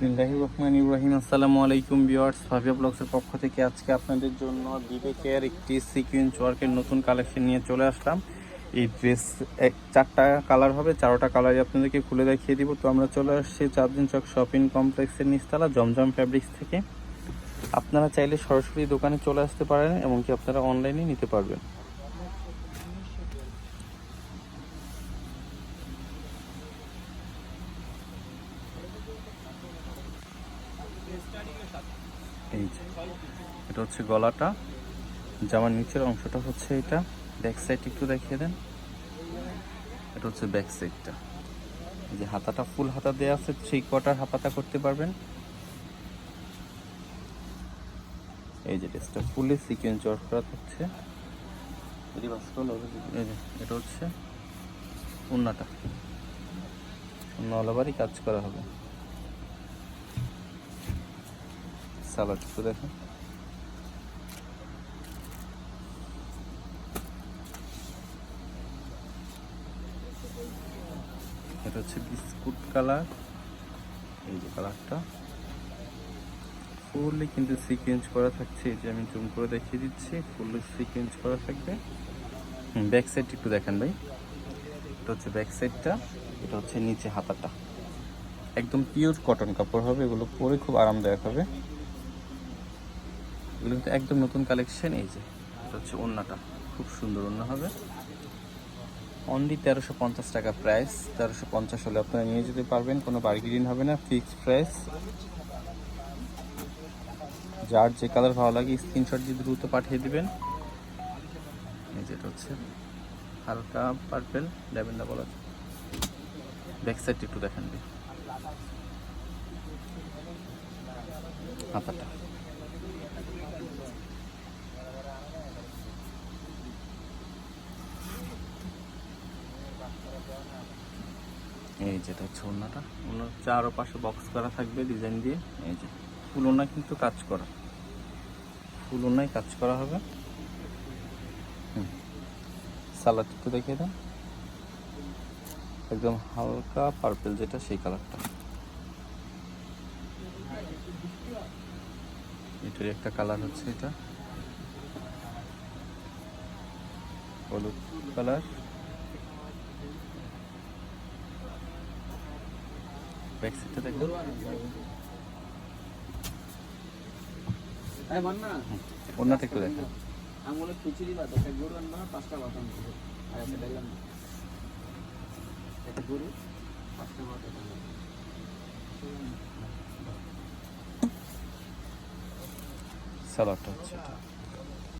রহমান ইব্রাহিম আসসালামু আলাইকুম ভিউয়ার্স ফাভিয়া ব্লগসের পক্ষ থেকে আজকে আপনাদের জন্য বিবেকের একটি সিকুয়েন্স ওয়ার্কের নতুন কালেকশন নিয়ে চলে আসলাম। এই ড্রেস এক চারটা কালার হবে, চারোটা কালারই আপনাদেরকে খুলে দেখিয়ে দিব। তো আমরা চলে আসছি চারদিন চক শপিং কমপ্লেক্সের নিচতলা জমজম ফ্যাব্রিক্স থেকে। আপনারা চাইলে সরাসরি দোকানে চলে আসতে পারেন এমনকি আপনারা অনলাইনে নিতে পারবেন। এই যে, এটা হচ্ছে গলাটা। জামার নিচের অংশটা হচ্ছে এটা। ব্যাক সাইড একটু দেখিয়ে দেন। এটা হচ্ছে ব্যাক সাইডটা যে হাতাটা ফুল হাতা দেওয়া আছে থ্রি কোয়ার্টার হাতাটা করতে পারবেন। এই যে ড্রেসটা ফুলি সিকোয়েন্স ওয়ার্ক করা হচ্ছে এটা হচ্ছে উন্নাটা অন্য কাজ করা হবে। সালাদ একটু দেখেন। এটা হচ্ছে বিস্কুট কালার। এই যে কালারটা। ফুললি কিন্তু সিকোয়েন্স করা থাকছে। যে আমি জুম করে দেখিয়ে দিচ্ছি ফুললি সিকোয়েন্স করা থাকবে। ব্যাক সাইড একটু দেখেন ভাই। এটা হচ্ছে ব্যাক সাইডটা এটা হচ্ছে নিচে হাতাটা। একদম পিওর কটন কাপড় হবে, এগুলো পরে খুব আরামদায়ক হবে। এগুলো কিন্তু একদম নতুন কালেকশন এই যে। এটা হচ্ছে ওড়নাটা। খুব সুন্দর ওড়না হবে। অনলি তেরোশো পঞ্চাশ টাকা প্রাইস তেরোশো পঞ্চাশ হলে আপনারা নিয়ে যেতে পারবেন, কোনো বার্গেনিং হবে না ফিক্সড প্রাইস যার যে কালার ভালো লাগে স্ক্রিনশট দিয়ে দ্রুত পাঠিয়ে দিবেন। এই যেটা হচ্ছে হালকা পার্পেল ল্যাভেন্ডার বলা ব্যাক সাইড একটু দেখেন হাতাটা। এই যেটা হচ্ছে ওনাটা ওনার চারো পাশে বক্স করা থাকবে ডিজাইন দিয়ে। এই যে। ফুল ওনা কিন্তু কাজ করা। ফুল ওনায় কাজ করা হবে। হুম। সালাদ একটু দেখিয়ে দেন। একদম হালকা পার্পেল যেটা সেই কালারটা এটার একটা কালার হচ্ছে এটা। হলুদ কালার ব্যাক সাইডটা দেখুন। আরে মান না ওনাটা একটু দেখেন। আমি বলে খিচুড়ি ভাত একটা গরু আনবা পাঁচটা ভাত আনতে আর একটা ডাল আনবা একটা গরু পাঁচটা ভাত আনবা সালাডটা হচ্ছে এটা।